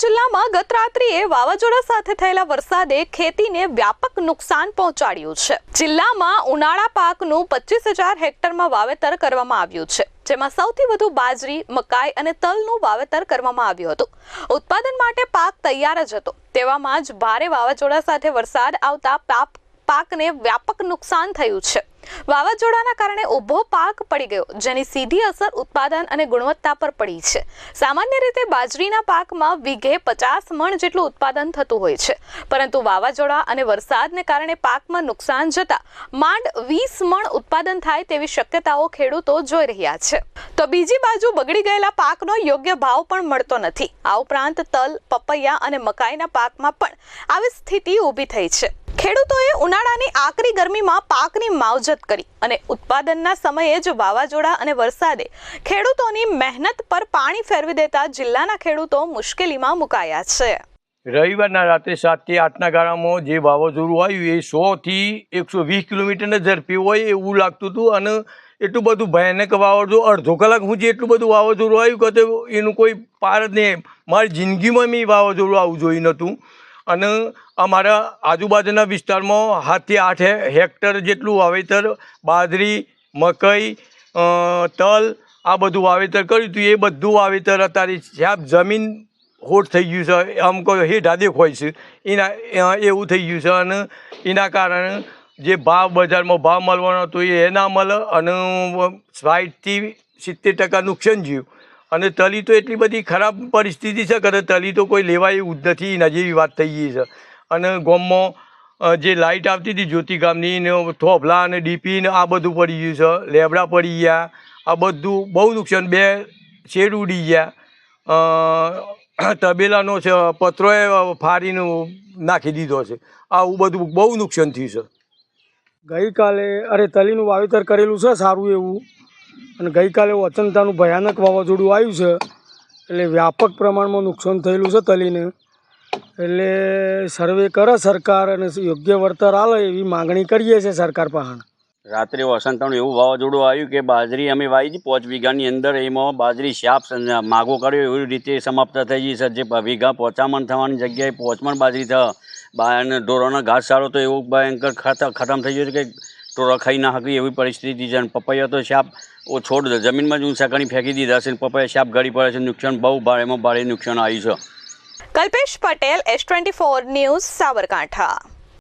જિલ્લામાં ગત રાત્રિએ વાવાઝોડા સાથે થયેલા વરસાદે ખેતીને વ્યાપક નુકસાન પહોંચાડ્યું છે. જિલ્લામાં ઉનાળા પાકનું પચીસ હજાર હેક્ટરમાં વાવેતર કરવામાં આવ્યું છે, જેમાં સૌથી વધુ બાજરી, મકાઈ અને તલનું વાવેતર કરવામાં આવ્યું હતું. ઉત્પાદન માટે પાક તૈયાર જ હતો, તેવામાં જ ભારે વાવાઝોડા સાથે વરસાદ આવતા પાક પાકને વ્યાપક નુકસાન થયું છે. વાવાઝોડાના કારણે ઊભો પાક પડી ગયો, જેની સીધી અસર ઉત્પાદન અને ગુણવત્તા પર પડી છે. સામાન્ય રીતે બાજરીના પાકમાં વીઘે પચાસ મણ જેટલું ઉત્પાદન થતું હોય છે. પરંતુ વાવાઝોડા અને વરસાદને કારણે પાકમાં નુકસાન જતા માંડ વીસ મણ ઉત્પાદન થાય તેવી શક્યતાઓ ખેડૂતો જોઈ રહ્યા છે. તો બીજી બાજુ બગડી ગયેલા પાકનો યોગ્ય ભાવ પણ મળતો નથી. આ ઉપરાંત તલ, પપૈયા અને મકાઈના પાકમાં પણ આવી સ્થિતિ ઊભી થઈ છે. ખેડૂતોએ ઉનાળાની આકરી ગરમીમાં પાકની માવજત કરી અને ઉત્પાદનના સમયે જ વાવાઝોડા અને વરસાદે ખેડૂતોની મહેનત પર પાણી ફેરવી દેતા જિલ્લાના ખેડૂતો મુશ્કેલીમાં મુકાયા છે. રવિવારના રાત્રે સાતથી આઠના ગાળામાં જે વાવાઝોડું આવ્યું એ સોથી એકસો વીસ કિલોમીટરના ઝડપી હોય એવું લાગતું હતું અને એટલું બધું ભયાનક વાવાઝોડું અડધો કલાક સુધી એટલું બધું વાવાઝોડું આવ્યું કે એનું કોઈ પાર જ નહીં. મારી જિંદગીમાં મેં વાવાઝોડું આવું જોયું નહોતું. અને અમારા આજુબાજુના વિસ્તારમાં સાતથી આઠ હેક્ટર જેટલું વાવેતર, બાજરી, મકઈ તલ આ બધું વાવેતર કર્યું હતું. એ બધું વાવેતર અત્યારે જ્યાં જમીન હોટ થઈ ગયું છે. આમ કહો હેઠા દેખાય છે. એના એવું થઈ ગયું છે અને એના કારણે જે ભાવ બજારમાં ભાવ મળવાનો હતો એ ના મળે અને સાઠથી સિત્તેર ટકા નુકસાન થયું. અને તલી તો એટલી બધી ખરાબ પરિસ્થિતિ છે કે તલી તો કોઈ લેવાય એવું જ નથી, એના વાત થઈ ગઈ છે. અને ગામમાં જે લાઇટ આવતી હતી જ્યોતિ ગામની, ને થોભલા અને ડીપી ને આ બધું પડી ગયું છે લેબડા પડી ગયા, આ બધું બહુ નુકસાન, બે શેડ ઉડી ગયા. તબેલાનો છે પત્રોએ ફાડીને નાખી દીધો છે. આવું બધું બહુ નુકસાન થયું છે. ગઈકાલે, અરે, તલીનું વાવેતર કરેલું છે સારું એવું? અને ગઈકાલે અચંતાનું ભયાનક વાવાઝોડું આવ્યું છે. એટલે વ્યાપક પ્રમાણમાં નુકસાન થયેલું છે તલીને. એટલે સર્વે કરે સરકાર અને યોગ્ય વળતર આવે એવી માગણી કરીએ છીએ સરકાર પાસે રાત્રે વસંતાનું એવું વાવાઝોડું આવ્યું કે બાજરી અમે વાવી હતી પાંચ વીઘાની અંદર, એમાં બાજરી શાપ માગો કર્યો, એવી રીતે સમાપ્ત થઈ ગઈ છે. જે વીઘા પોચામણ થવાની જગ્યાએ પોચમણ બાજરી બા, અને ઢોરોનો ઘાસચારો તો એવું ભયંકર ખત, ખતમ થઈ ગયું છે કે ઢોરો ખાઈ ના હકી એવી પરિસ્થિતિ છે અને પપૈયા તો શાપ ઓ છોડ જમીનમાં જ ઊંચા કરી ફેંકી દીધા છે પપૈયા સાપ ગળી પડે છે. નુકસાન બહુ ભારેમાં ભારે નુકસાન આવ્યું છે. Kalpesh Patel S twenty four news Sabarkantha.